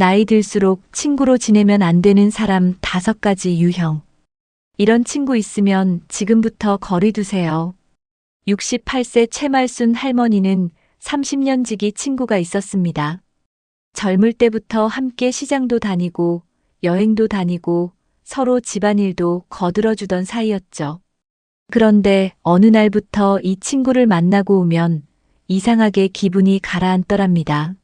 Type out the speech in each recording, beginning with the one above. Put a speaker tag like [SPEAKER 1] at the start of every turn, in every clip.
[SPEAKER 1] 나이 들수록 친구로 지내면 안 되는 사람 다섯 가지 유형. 이런 친구 있으면 지금부터 거리 두세요. 68세 최말순 할머니는 30년 지기 친구가 있었습니다. 젊을 때부터 함께 시장도 다니고 여행도 다니고 서로 집안일도 거들어주던 사이였죠. 그런데 어느 날부터 이 친구를 만나고 오면 이상하게 기분이 가라앉더랍니다.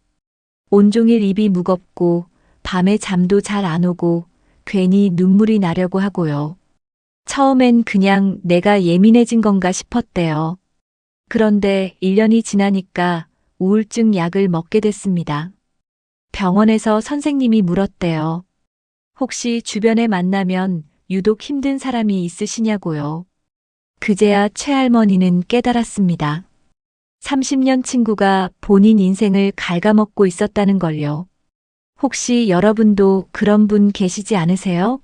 [SPEAKER 1] 온종일 입이 무겁고 밤에 잠도 잘 안 오고 괜히 눈물이 나려고 하고요. 처음엔 그냥 내가 예민해진 건가 싶었대요. 그런데 1년이 지나니까 우울증 약을 먹게 됐습니다. 병원에서 선생님이 물었대요. 혹시 주변에 만나면 유독 힘든 사람이 있으시냐고요. 그제야 최할머니는 깨달았습니다. 30년 친구가 본인 인생을 갉아먹고 있었다는 걸요. 혹시 여러분도 그런 분 계시지 않으세요?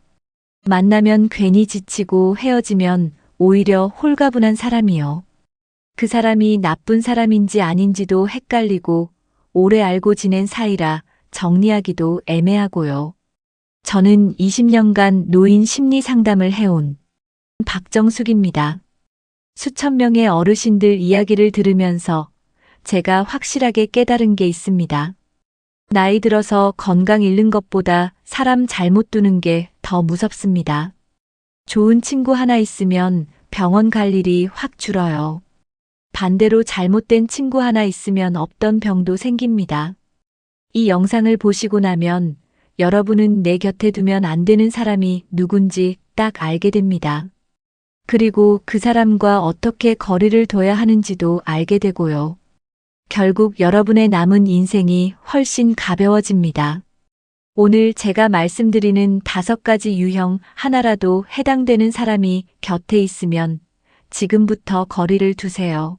[SPEAKER 1] 만나면 괜히 지치고 헤어지면 오히려 홀가분한 사람이요. 그 사람이 나쁜 사람인지 아닌지도 헷갈리고 오래 알고 지낸 사이라 정리하기도 애매하고요. 저는 20년간 노인 심리 상담을 해온 박정숙입니다. 수천 명의 어르신들 이야기를 들으면서 제가 확실하게 깨달은 게 있습니다. 나이 들어서 건강 잃는 것보다 사람 잘못 두는 게 더 무섭습니다. 좋은 친구 하나 있으면 병원 갈 일이 확 줄어요. 반대로 잘못된 친구 하나 있으면 없던 병도 생깁니다. 이 영상을 보시고 나면 여러분은 내 곁에 두면 안 되는 사람이 누군지 딱 알게 됩니다. 그리고 그 사람과 어떻게 거리를 둬야 하는지도 알게 되고요. 결국 여러분의 남은 인생이 훨씬 가벼워집니다. 오늘 제가 말씀드리는 다섯 가지 유형 하나라도 해당되는 사람이 곁에 있으면 지금부터 거리를 두세요.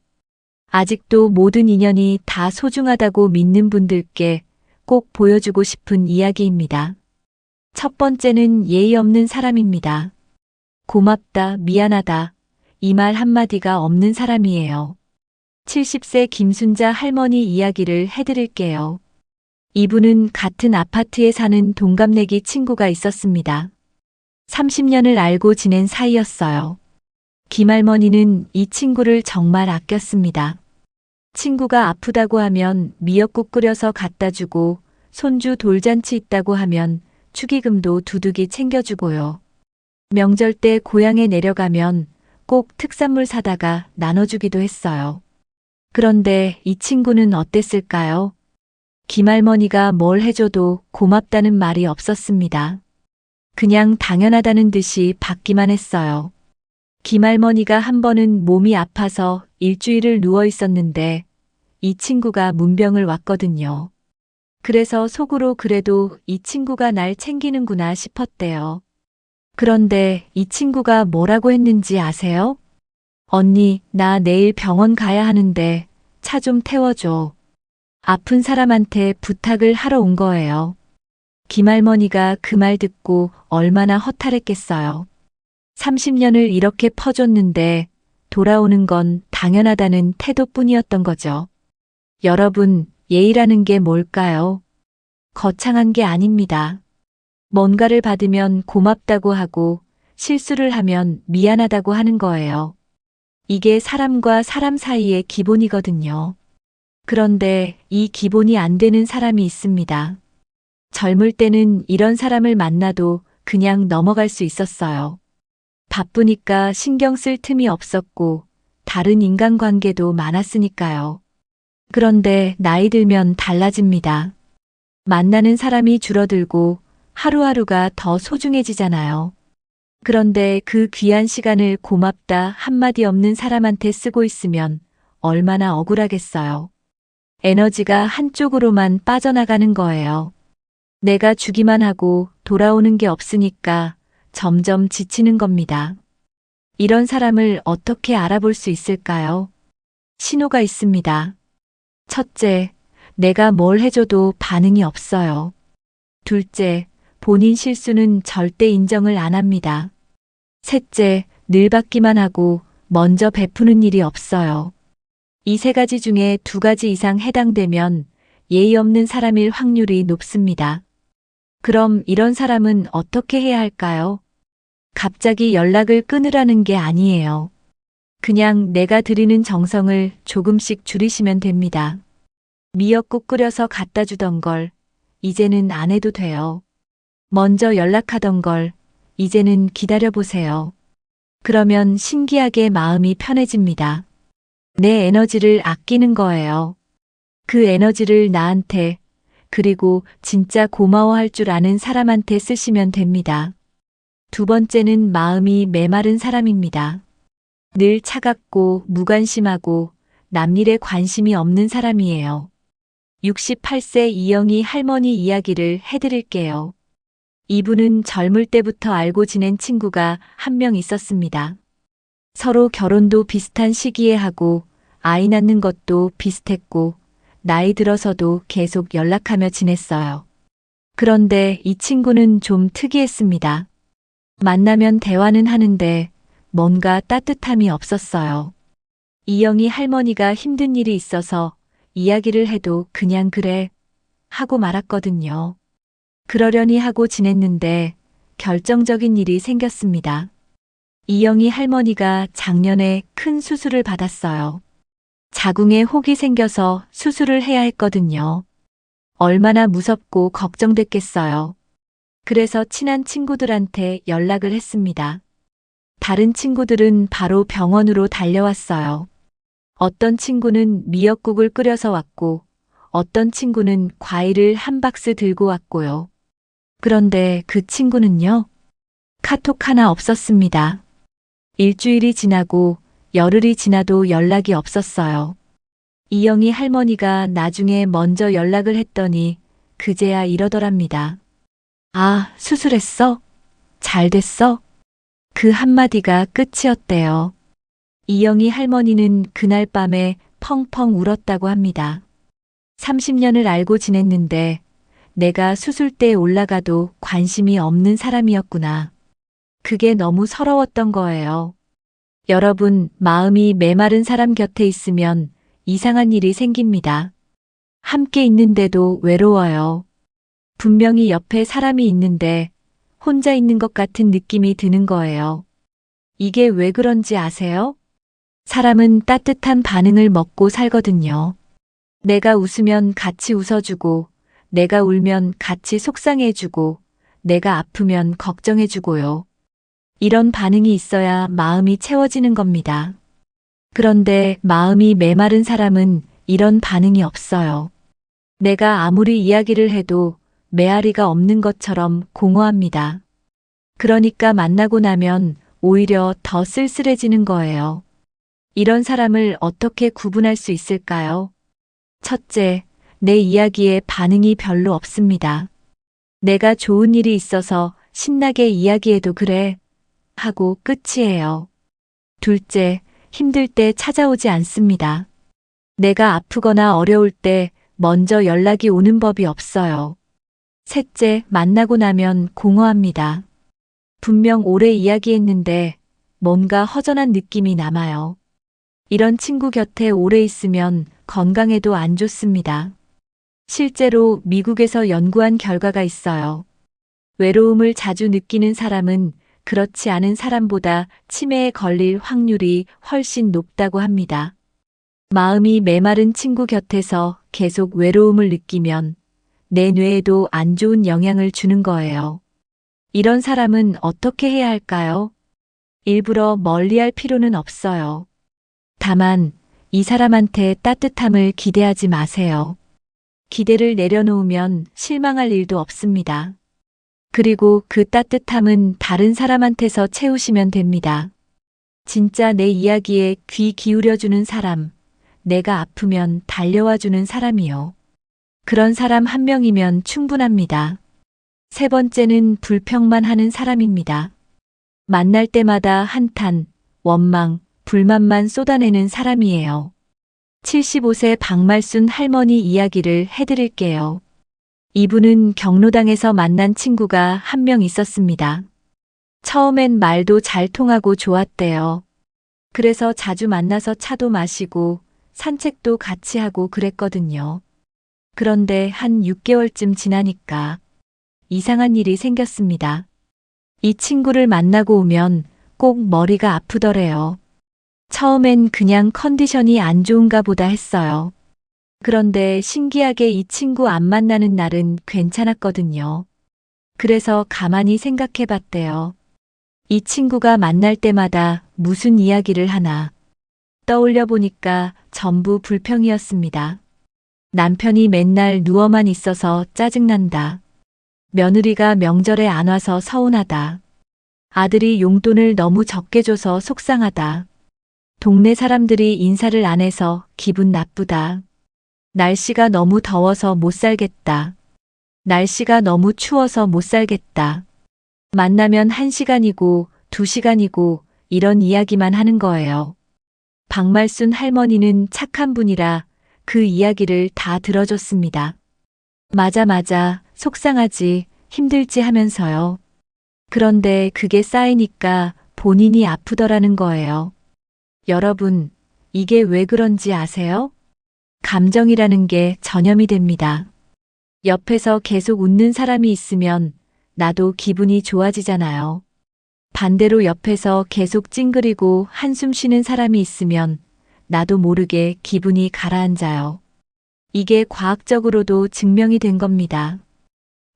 [SPEAKER 1] 아직도 모든 인연이 다 소중하다고 믿는 분들께 꼭 보여주고 싶은 이야기입니다. 첫 번째는 예의 없는 사람입니다. 고맙다, 미안하다. 이 말 한마디가 없는 사람이에요. 70세 김순자 할머니 이야기를 해드릴게요. 이분은 같은 아파트에 사는 동갑내기 친구가 있었습니다. 30년을 알고 지낸 사이였어요. 김할머니는 이 친구를 정말 아꼈습니다. 친구가 아프다고 하면 미역국 끓여서 갖다 주고 손주 돌잔치 있다고 하면 축의금도 두둑이 챙겨주고요. 명절 때 고향에 내려가면 꼭 특산물 사다가 나눠주기도 했어요. 그런데 이 친구는 어땠을까요? 김할머니가 뭘 해줘도 고맙다는 말이 없었습니다. 그냥 당연하다는 듯이 받기만 했어요. 김할머니가 한 번은 몸이 아파서 일주일을 누워 있었는데 이 친구가 문병을 왔거든요. 그래서 속으로 그래도 이 친구가 날 챙기는구나 싶었대요. 그런데 이 친구가 뭐라고 했는지 아세요? 언니, 나 내일 병원 가야 하는데 차 좀 태워줘. 아픈 사람한테 부탁을 하러 온 거예요. 김할머니가 그 말 듣고 얼마나 허탈했겠어요. 30년을 이렇게 퍼줬는데 돌아오는 건 당연하다는 태도뿐이었던 거죠. 여러분, 예의라는 게 뭘까요? 거창한 게 아닙니다. 뭔가를 받으면 고맙다고 하고 실수를 하면 미안하다고 하는 거예요. 이게 사람과 사람 사이의 기본이거든요. 그런데 이 기본이 안 되는 사람이 있습니다. 젊을 때는 이런 사람을 만나도 그냥 넘어갈 수 있었어요. 바쁘니까 신경 쓸 틈이 없었고 다른 인간관계도 많았으니까요. 그런데 나이 들면 달라집니다. 만나는 사람이 줄어들고 하루하루가 더 소중해지잖아요. 그런데 그 귀한 시간을 고맙다 한마디 없는 사람한테 쓰고 있으면 얼마나 억울하겠어요. 에너지가 한쪽으로만 빠져나가는 거예요. 내가 주기만 하고 돌아오는 게 없으니까 점점 지치는 겁니다. 이런 사람을 어떻게 알아볼 수 있을까요? 신호가 있습니다. 첫째, 내가 뭘 해줘도 반응이 없어요. 둘째, 본인 실수는 절대 인정을 안 합니다. 셋째, 늘 받기만 하고 먼저 베푸는 일이 없어요. 이 세 가지 중에 두 가지 이상 해당되면 예의 없는 사람일 확률이 높습니다. 그럼 이런 사람은 어떻게 해야 할까요? 갑자기 연락을 끊으라는 게 아니에요. 그냥 내가 드리는 정성을 조금씩 줄이시면 됩니다. 미역국 끓여서 갖다 주던 걸 이제는 안 해도 돼요. 먼저 연락하던 걸 이제는 기다려 보세요. 그러면 신기하게 마음이 편해집니다. 내 에너지를 아끼는 거예요. 그 에너지를 나한테 그리고 진짜 고마워할 줄 아는 사람한테 쓰시면 됩니다. 두 번째는 마음이 메마른 사람입니다. 늘 차갑고 무관심하고 남일에 관심이 없는 사람이에요. 68세 이영희 할머니 이야기를 해드릴게요. 이분은 젊을 때부터 알고 지낸 친구가 한 명 있었습니다. 서로 결혼도 비슷한 시기에 하고 아이 낳는 것도 비슷했고 나이 들어서도 계속 연락하며 지냈어요. 그런데 이 친구는 좀 특이했습니다. 만나면 대화는 하는데 뭔가 따뜻함이 없었어요. 이영희 할머니가 힘든 일이 있어서 이야기를 해도 그냥 그래 하고 말았거든요. 그러려니 하고 지냈는데 결정적인 일이 생겼습니다. 이영희 할머니가 작년에 큰 수술을 받았어요. 자궁에 혹이 생겨서 수술을 해야 했거든요. 얼마나 무섭고 걱정됐겠어요. 그래서 친한 친구들한테 연락을 했습니다. 다른 친구들은 바로 병원으로 달려왔어요. 어떤 친구는 미역국을 끓여서 왔고, 어떤 친구는 과일을 한 박스 들고 왔고요. 그런데 그 친구는요? 카톡 하나 없었습니다. 일주일이 지나고 열흘이 지나도 연락이 없었어요. 이영희 할머니가 나중에 먼저 연락을 했더니 그제야 이러더랍니다. 아, 수술했어? 잘 됐어? 그 한마디가 끝이었대요. 이영희 할머니는 그날 밤에 펑펑 울었다고 합니다. 30년을 알고 지냈는데 내가 수술대에 올라가도 관심이 없는 사람이었구나. 그게 너무 서러웠던 거예요. 여러분, 마음이 메마른 사람 곁에 있으면 이상한 일이 생깁니다. 함께 있는데도 외로워요. 분명히 옆에 사람이 있는데 혼자 있는 것 같은 느낌이 드는 거예요. 이게 왜 그런지 아세요? 사람은 따뜻한 반응을 먹고 살거든요. 내가 웃으면 같이 웃어주고, 내가 울면 같이 속상해주고, 내가 아프면 걱정해주고요. 이런 반응이 있어야 마음이 채워지는 겁니다. 그런데 마음이 메마른 사람은 이런 반응이 없어요. 내가 아무리 이야기를 해도 메아리가 없는 것처럼 공허합니다. 그러니까 만나고 나면 오히려 더 쓸쓸해지는 거예요. 이런 사람을 어떻게 구분할 수 있을까요? 첫째, 내 이야기에 반응이 별로 없습니다. 내가 좋은 일이 있어서 신나게 이야기해도 그래. 하고 끝이에요. 둘째, 힘들 때 찾아오지 않습니다. 내가 아프거나 어려울 때 먼저 연락이 오는 법이 없어요. 셋째, 만나고 나면 공허합니다. 분명 오래 이야기했는데 뭔가 허전한 느낌이 남아요. 이런 친구 곁에 오래 있으면 건강에도 안 좋습니다. 실제로 미국에서 연구한 결과가 있어요. 외로움을 자주 느끼는 사람은 그렇지 않은 사람보다 치매에 걸릴 확률이 훨씬 높다고 합니다. 마음이 메마른 친구 곁에서 계속 외로움을 느끼면 내 뇌에도 안 좋은 영향을 주는 거예요. 이런 사람은 어떻게 해야 할까요? 일부러 멀리할 필요는 없어요. 다만 이 사람한테 따뜻함을 기대하지 마세요. 기대를 내려놓으면 실망할 일도 없습니다. 그리고 그 따뜻함은 다른 사람한테서 채우시면 됩니다. 진짜 내 이야기에 귀 기울여주는 사람, 내가 아프면 달려와주는 사람이요. 그런 사람 한 명이면 충분합니다. 세 번째는 불평만 하는 사람입니다. 만날 때마다 한탄, 원망, 불만만 쏟아내는 사람이에요. 75세 박말순 할머니 이야기를 해드릴게요. 이분은 경로당에서 만난 친구가 한 명 있었습니다. 처음엔 말도 잘 통하고 좋았대요. 그래서 자주 만나서 차도 마시고 산책도 같이 하고 그랬거든요. 그런데 한 6개월쯤 지나니까 이상한 일이 생겼습니다. 이 친구를 만나고 오면 꼭 머리가 아프더래요. 처음엔 그냥 컨디션이 안 좋은가 보다 했어요. 그런데 신기하게 이 친구 안 만나는 날은 괜찮았거든요. 그래서 가만히 생각해 봤대요. 이 친구가 만날 때마다 무슨 이야기를 하나. 떠올려 보니까 전부 불평이었습니다. 남편이 맨날 누워만 있어서 짜증난다. 며느리가 명절에 안 와서 서운하다. 아들이 용돈을 너무 적게 줘서 속상하다. 동네 사람들이 인사를 안 해서 기분 나쁘다. 날씨가 너무 더워서 못 살겠다. 날씨가 너무 추워서 못 살겠다. 만나면 한 시간이고 두 시간이고 이런 이야기만 하는 거예요. 박말순 할머니는 착한 분이라 그 이야기를 다 들어줬습니다. 맞아, 맞아. 속상하지, 힘들지 하면서요. 그런데 그게 쌓이니까 본인이 아프더라는 거예요. 여러분, 이게 왜 그런지 아세요? 감정이라는 게 전염이 됩니다. 옆에서 계속 웃는 사람이 있으면 나도 기분이 좋아지잖아요. 반대로 옆에서 계속 찡그리고 한숨 쉬는 사람이 있으면 나도 모르게 기분이 가라앉아요. 이게 과학적으로도 증명이 된 겁니다.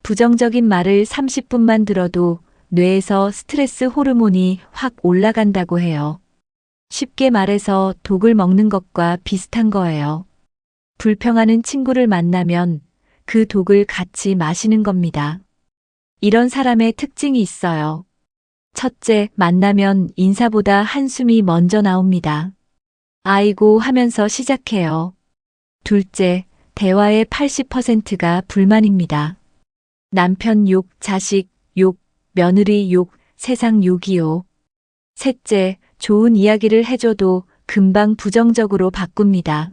[SPEAKER 1] 부정적인 말을 30분만 들어도 뇌에서 스트레스 호르몬이 확 올라간다고 해요. 쉽게 말해서 독을 먹는 것과 비슷한 거예요. 불평하는 친구를 만나면 그 독을 같이 마시는 겁니다. 이런 사람의 특징이 있어요. 첫째, 만나면 인사보다 한숨이 먼저 나옵니다. 아이고 하면서 시작해요. 둘째, 대화의 80%가 불만입니다. 남편 욕, 자식 욕, 며느리 욕, 세상 욕이요. 셋째, 좋은 이야기를 해줘도 금방 부정적으로 바꿉니다.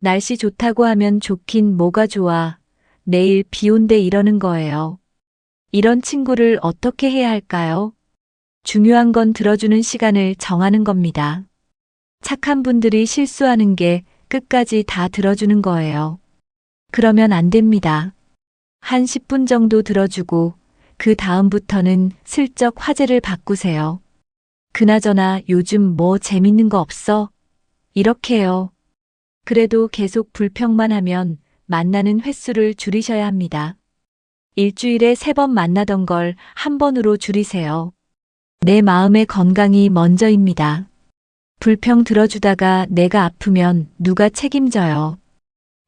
[SPEAKER 1] 날씨 좋다고 하면 좋긴 뭐가 좋아. 내일 비 온대 이러는 거예요. 이런 친구를 어떻게 해야 할까요? 중요한 건 들어주는 시간을 정하는 겁니다. 착한 분들이 실수하는 게 끝까지 다 들어주는 거예요. 그러면 안 됩니다. 한 10분 정도 들어주고 그 다음부터는 슬쩍 화제를 바꾸세요. 그나저나 요즘 뭐 재밌는 거 없어? 이렇게요. 그래도 계속 불평만 하면 만나는 횟수를 줄이셔야 합니다. 일주일에 세 번 만나던 걸 한 번으로 줄이세요. 내 마음의 건강이 먼저입니다. 불평 들어주다가 내가 아프면 누가 책임져요.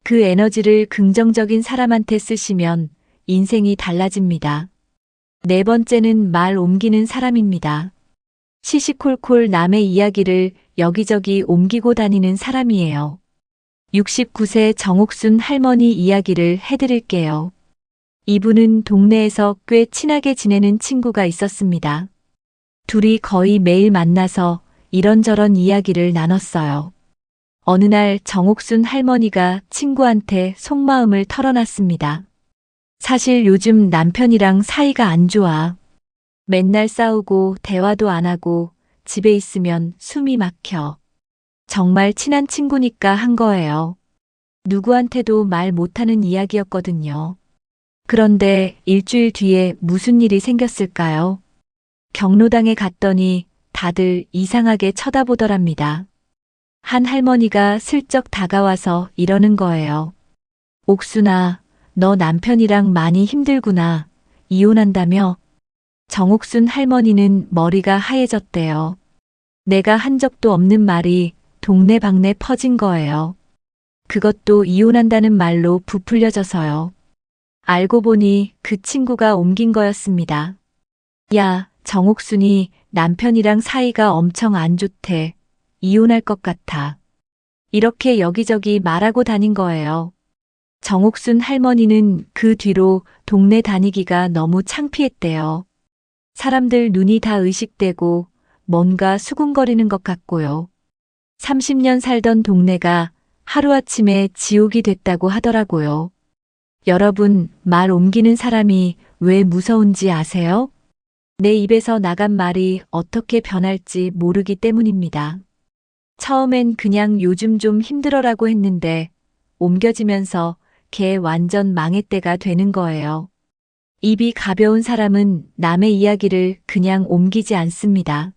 [SPEAKER 1] 그 에너지를 긍정적인 사람한테 쓰시면 인생이 달라집니다. 네 번째는 말 옮기는 사람입니다. 시시콜콜 남의 이야기를 여기저기 옮기고 다니는 사람이에요. 69세 정옥순 할머니 이야기를 해드릴게요. 이분은 동네에서 꽤 친하게 지내는 친구가 있었습니다. 둘이 거의 매일 만나서 이런저런 이야기를 나눴어요. 어느 날 정옥순 할머니가 친구한테 속마음을 털어놨습니다. 사실 요즘 남편이랑 사이가 안 좋아. 맨날 싸우고 대화도 안 하고 집에 있으면 숨이 막혀. 정말 친한 친구니까 한 거예요. 누구한테도 말 못하는 이야기였거든요. 그런데 일주일 뒤에 무슨 일이 생겼을까요? 경로당에 갔더니 다들 이상하게 쳐다보더랍니다. 한 할머니가 슬쩍 다가와서 이러는 거예요. 옥순아, 너 남편이랑 많이 힘들구나. 이혼한다며? 정옥순 할머니는 머리가 하얘졌대요. 내가 한 적도 없는 말이 동네방네 퍼진 거예요. 그것도 이혼한다는 말로 부풀려져서요. 알고 보니 그 친구가 옮긴 거였습니다. 야, 정옥순이 남편이랑 사이가 엄청 안 좋대. 이혼할 것 같아. 이렇게 여기저기 말하고 다닌 거예요. 정옥순 할머니는 그 뒤로 동네 다니기가 너무 창피했대요. 사람들 눈이 다 의식되고 뭔가 수군거리는 것 같고요. 30년 살던 동네가 하루아침에 지옥이 됐다고 하더라고요. 여러분, 말 옮기는 사람이 왜 무서운지 아세요? 내 입에서 나간 말이 어떻게 변할지 모르기 때문입니다. 처음엔 그냥 요즘 좀 힘들어라고 했는데 옮겨지면서 걔 완전 망했대가 되는 거예요. 입이 가벼운 사람은 남의 이야기를 그냥 옮기지 않습니다.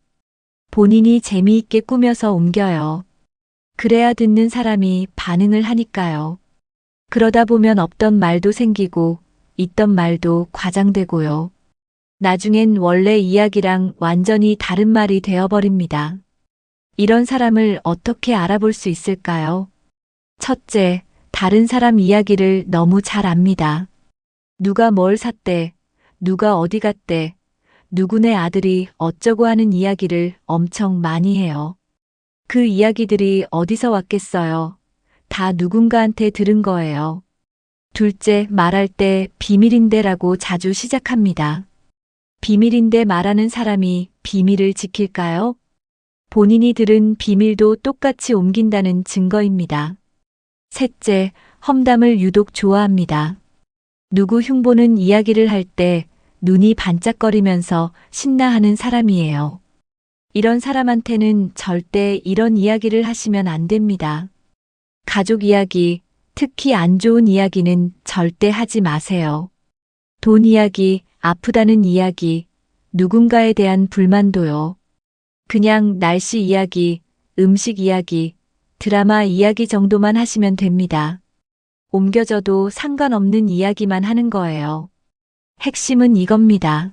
[SPEAKER 1] 본인이 재미있게 꾸며서 옮겨요. 그래야 듣는 사람이 반응을 하니까요. 그러다 보면 없던 말도 생기고 있던 말도 과장되고요. 나중엔 원래 이야기랑 완전히 다른 말이 되어버립니다. 이런 사람을 어떻게 알아볼 수 있을까요? 첫째, 다른 사람 이야기를 너무 잘 압니다. 누가 뭘 샀대, 누가 어디 갔대, 누구네 아들이 어쩌고 하는 이야기를 엄청 많이 해요. 그 이야기들이 어디서 왔겠어요? 다 누군가한테 들은 거예요. 둘째, 말할 때 비밀인데라고 자주 시작합니다. 비밀인데 말하는 사람이 비밀을 지킬까요? 본인이 들은 비밀도 똑같이 옮긴다는 증거입니다. 셋째, 험담을 유독 좋아합니다. 누구 흉보는 이야기를 할 때 눈이 반짝거리면서 신나하는 사람이에요. 이런 사람한테는 절대 이런 이야기를 하시면 안 됩니다. 가족 이야기, 특히 안 좋은 이야기는 절대 하지 마세요. 돈 이야기, 아프다는 이야기, 누군가에 대한 불만도요. 그냥 날씨 이야기, 음식 이야기, 드라마 이야기 정도만 하시면 됩니다. 옮겨져도 상관없는 이야기만 하는 거예요. 핵심은 이겁니다.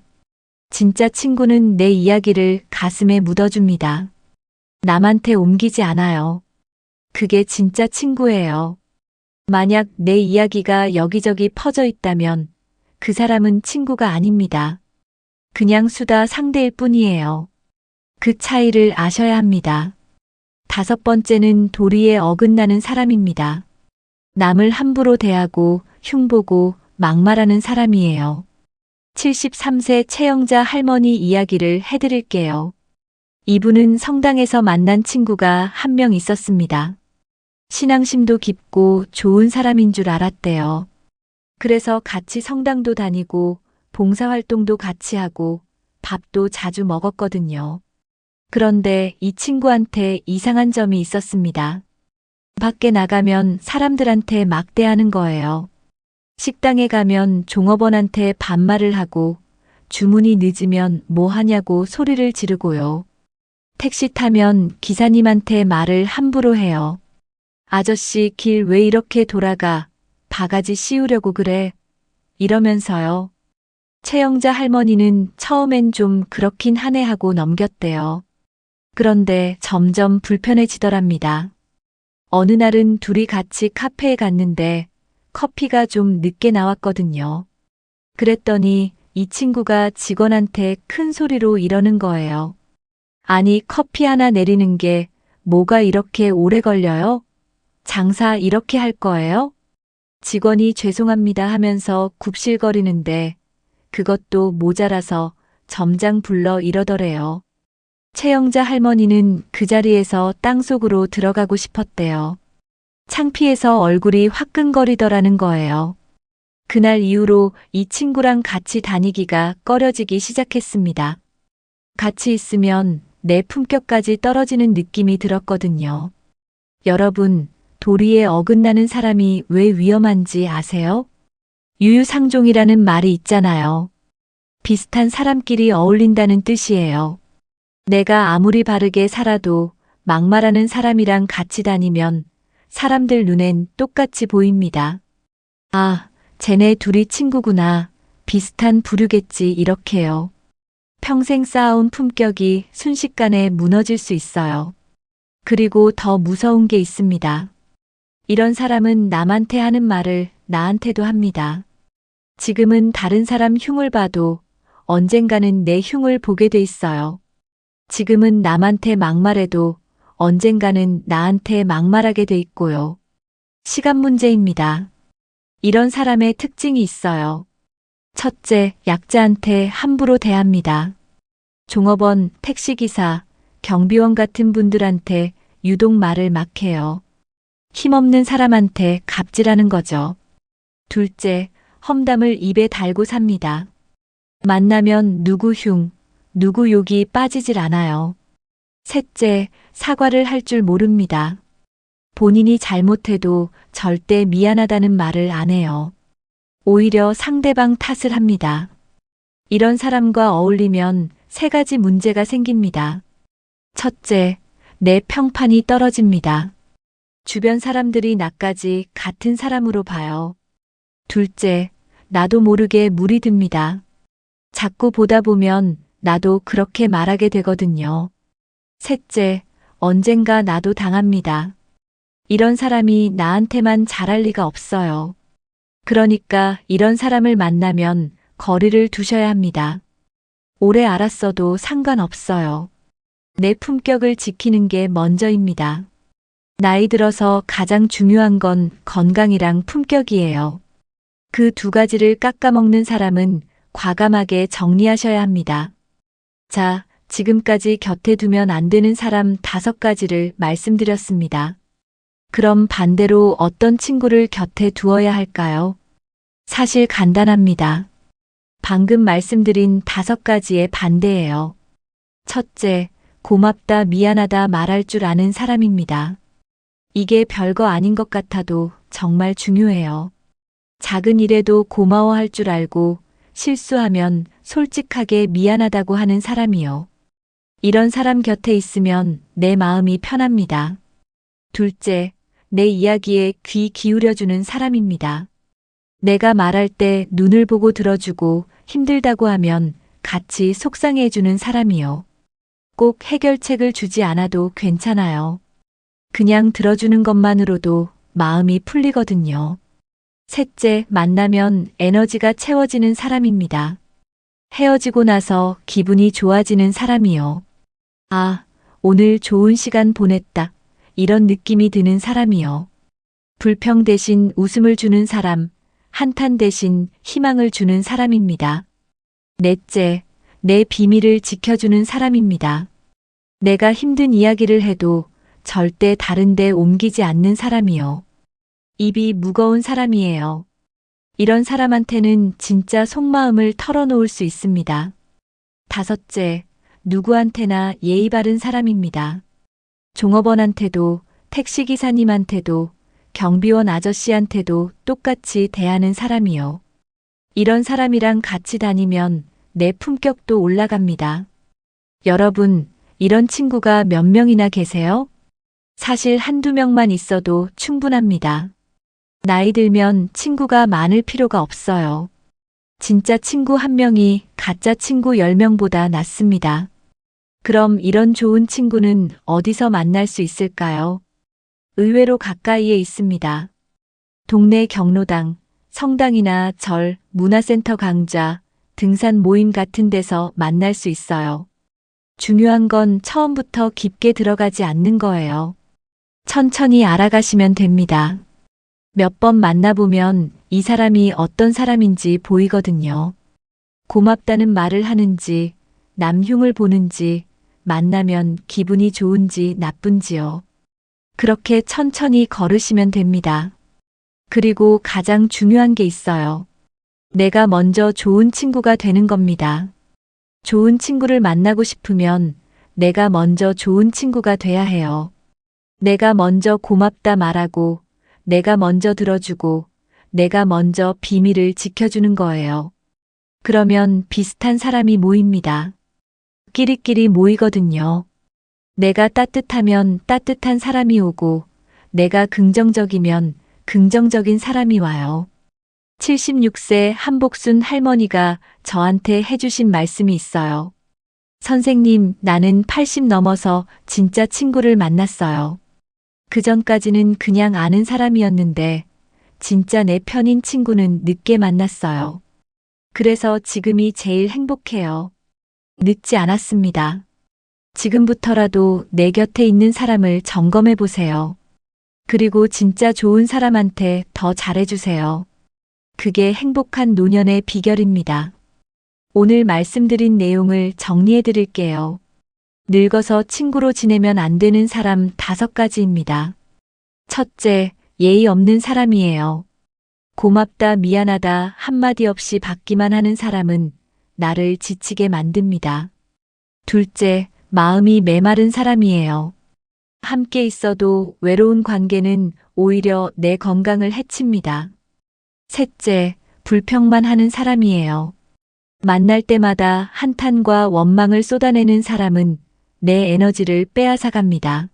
[SPEAKER 1] 진짜 친구는 내 이야기를 가슴에 묻어줍니다. 남한테 옮기지 않아요. 그게 진짜 친구예요. 만약 내 이야기가 여기저기 퍼져 있다면 그 사람은 친구가 아닙니다. 그냥 수다 상대일 뿐이에요. 그 차이를 아셔야 합니다. 다섯 번째는 도리에 어긋나는 사람입니다. 남을 함부로 대하고 흉보고 막말하는 사람이에요. 73세 채영자 할머니 이야기를 해드릴게요. 이분은 성당에서 만난 친구가 한 명 있었습니다. 신앙심도 깊고 좋은 사람인 줄 알았대요. 그래서 같이 성당도 다니고 봉사활동도 같이 하고 밥도 자주 먹었거든요. 그런데 이 친구한테 이상한 점이 있었습니다. 밖에 나가면 사람들한테 막대하는 거예요. 식당에 가면 종업원한테 반말을 하고 주문이 늦으면 뭐 하냐고 소리를 지르고요. 택시 타면 기사님한테 말을 함부로 해요. 아저씨 길 왜 이렇게 돌아가? 바가지 씌우려고 그래. 이러면서요. 채영자 할머니는 처음엔 좀 그렇긴 하네 하고 넘겼대요. 그런데 점점 불편해지더랍니다. 어느 날은 둘이 같이 카페에 갔는데 커피가 좀 늦게 나왔거든요. 그랬더니 이 친구가 직원한테 큰 소리로 이러는 거예요. 아니, 커피 하나 내리는 게 뭐가 이렇게 오래 걸려요? 장사 이렇게 할 거예요? 직원이 죄송합니다 하면서 굽실거리는데 그것도 모자라서 점장 불러 이러더래요. 채영자 할머니는 그 자리에서 땅속으로 들어가고 싶었대요. 창피해서 얼굴이 화끈거리더라는 거예요. 그날 이후로 이 친구랑 같이 다니기가 꺼려지기 시작했습니다. 같이 있으면 내 품격까지 떨어지는 느낌이 들었거든요. 여러분, 도리에 어긋나는 사람이 왜 위험한지 아세요? 유유상종이라는 말이 있잖아요. 비슷한 사람끼리 어울린다는 뜻이에요. 내가 아무리 바르게 살아도 막말하는 사람이랑 같이 다니면 사람들 눈엔 똑같이 보입니다. 아, 쟤네 둘이 친구구나. 비슷한 부류겠지, 이렇게요. 평생 쌓아온 품격이 순식간에 무너질 수 있어요. 그리고 더 무서운 게 있습니다. 이런 사람은 남한테 하는 말을 나한테도 합니다. 지금은 다른 사람 흉을 봐도 언젠가는 내 흉을 보게 돼 있어요. 지금은 남한테 막말해도 언젠가는 나한테 막말하게 돼 있고요. 시간 문제입니다. 이런 사람의 특징이 있어요. 첫째, 약자한테 함부로 대합니다. 종업원, 택시기사, 경비원 같은 분들한테 유독 말을 막 해요. 힘없는 사람한테 갑질하는 거죠. 둘째, 험담을 입에 달고 삽니다. 만나면 누구 흉, 누구 욕이 빠지질 않아요. 셋째, 사과를 할 줄 모릅니다. 본인이 잘못해도 절대 미안하다는 말을 안 해요. 오히려 상대방 탓을 합니다. 이런 사람과 어울리면 세 가지 문제가 생깁니다. 첫째, 내 평판이 떨어집니다. 주변 사람들이 나까지 같은 사람으로 봐요. 둘째, 나도 모르게 물이 듭니다. 자꾸 보다 보면 나도 그렇게 말하게 되거든요. 셋째, 언젠가 나도 당합니다. 이런 사람이 나한테만 잘할 리가 없어요. 그러니까 이런 사람을 만나면 거리를 두셔야 합니다. 오래 알았어도 상관없어요. 내 품격을 지키는 게 먼저입니다. 나이 들어서 가장 중요한 건 건강이랑 품격이에요. 그 두 가지를 깎아먹는 사람은 과감하게 정리하셔야 합니다. 자, 지금까지 곁에 두면 안 되는 사람 다섯 가지를 말씀드렸습니다. 그럼 반대로 어떤 친구를 곁에 두어야 할까요? 사실 간단합니다. 방금 말씀드린 다섯 가지의 반대예요. 첫째, 고맙다, 미안하다 말할 줄 아는 사람입니다. 이게 별거 아닌 것 같아도 정말 중요해요. 작은 일에도 고마워할 줄 알고 실수하면 솔직하게 미안하다고 하는 사람이요. 이런 사람 곁에 있으면 내 마음이 편합니다. 둘째, 내 이야기에 귀 기울여주는 사람입니다. 내가 말할 때 눈을 보고 들어주고 힘들다고 하면 같이 속상해주는 사람이요. 꼭 해결책을 주지 않아도 괜찮아요. 그냥 들어주는 것만으로도 마음이 풀리거든요. 셋째, 만나면 에너지가 채워지는 사람입니다. 헤어지고 나서 기분이 좋아지는 사람이요. 아, 오늘 좋은 시간 보냈다. 이런 느낌이 드는 사람이요. 불평 대신 웃음을 주는 사람, 한탄 대신 희망을 주는 사람입니다. 넷째, 내 비밀을 지켜주는 사람입니다. 내가 힘든 이야기를 해도 절대 다른데 옮기지 않는 사람이요. 입이 무거운 사람이에요. 이런 사람한테는 진짜 속마음을 털어놓을 수 있습니다. 다섯째, 누구한테나 예의 바른 사람입니다. 종업원한테도, 택시기사님한테도, 경비원 아저씨한테도 똑같이 대하는 사람이요. 이런 사람이랑 같이 다니면 내 품격도 올라갑니다. 여러분, 이런 친구가 몇 명이나 계세요? 사실 한두 명만 있어도 충분합니다. 나이 들면 친구가 많을 필요가 없어요. 진짜 친구 한 명이 가짜 친구 10명보다 낫습니다. 그럼 이런 좋은 친구는 어디서 만날 수 있을까요? 의외로 가까이에 있습니다. 동네 경로당, 성당이나 절, 문화센터 강좌, 등산 모임 같은 데서 만날 수 있어요. 중요한 건 처음부터 깊게 들어가지 않는 거예요. 천천히 알아가시면 됩니다. 몇 번 만나보면 이 사람이 어떤 사람인지 보이거든요. 고맙다는 말을 하는지, 남 흉을 보는지, 만나면 기분이 좋은지 나쁜지요. 그렇게 천천히 걸으시면 됩니다. 그리고 가장 중요한 게 있어요. 내가 먼저 좋은 친구가 되는 겁니다. 좋은 친구를 만나고 싶으면 내가 먼저 좋은 친구가 돼야 해요. 내가 먼저 고맙다 말하고, 내가 먼저 들어주고, 내가 먼저 비밀을 지켜주는 거예요. 그러면 비슷한 사람이 모입니다. 끼리끼리 모이거든요. 내가 따뜻하면 따뜻한 사람이 오고, 내가 긍정적이면 긍정적인 사람이 와요. 76세 한복순 할머니가 저한테 해주신 말씀이 있어요. 선생님, 나는 80 넘어서 진짜 친구를 만났어요. 그 전까지는 그냥 아는 사람이었는데, 진짜 내 편인 친구는 늦게 만났어요. 그래서 지금이 제일 행복해요. 늦지 않았습니다. 지금부터라도 내 곁에 있는 사람을 점검해 보세요. 그리고 진짜 좋은 사람한테 더 잘해주세요. 그게 행복한 노년의 비결입니다. 오늘 말씀드린 내용을 정리해 드릴게요. 늙어서 친구로 지내면 안 되는 사람 다섯 가지입니다. 첫째, 예의 없는 사람이에요. 고맙다, 미안하다 한마디 없이 받기만 하는 사람은 나를 지치게 만듭니다. 둘째, 마음이 메마른 사람이에요. 함께 있어도 외로운 관계는 오히려 내 건강을 해칩니다. 셋째, 불평만 하는 사람이에요. 만날 때마다 한탄과 원망을 쏟아내는 사람은 내 에너지를 빼앗아 갑니다.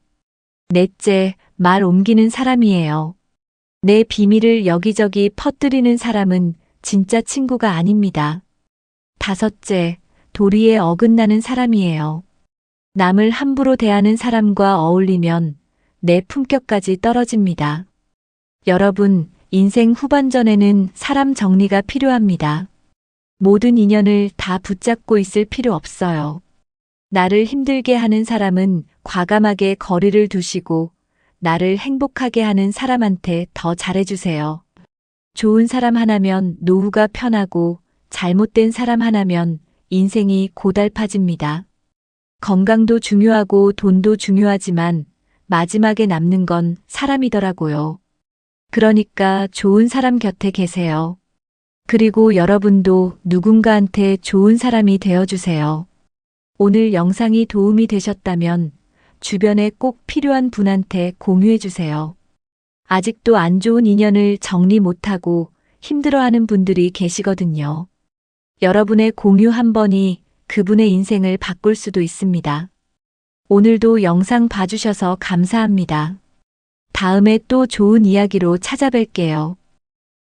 [SPEAKER 1] 넷째, 말 옮기는 사람이에요. 내 비밀을 여기저기 퍼뜨리는 사람은 진짜 친구가 아닙니다. 다섯째, 도리에 어긋나는 사람이에요. 남을 함부로 대하는 사람과 어울리면 내 품격까지 떨어집니다. 여러분, 인생 후반전에는 사람 정리가 필요합니다. 모든 인연을 다 붙잡고 있을 필요 없어요. 나를 힘들게 하는 사람은 과감하게 거리를 두시고 나를 행복하게 하는 사람한테 더 잘해주세요. 좋은 사람 하나면 노후가 편하고 잘못된 사람 하나면 인생이 고달파집니다. 건강도 중요하고 돈도 중요하지만 마지막에 남는 건 사람이더라고요. 그러니까 좋은 사람 곁에 계세요. 그리고 여러분도 누군가한테 좋은 사람이 되어주세요. 오늘 영상이 도움이 되셨다면 주변에 꼭 필요한 분한테 공유해주세요. 아직도 안 좋은 인연을 정리 못하고 힘들어하는 분들이 계시거든요. 여러분의 공유 한 번이 그분의 인생을 바꿀 수도 있습니다. 오늘도 영상 봐주셔서 감사합니다. 다음에 또 좋은 이야기로 찾아뵐게요.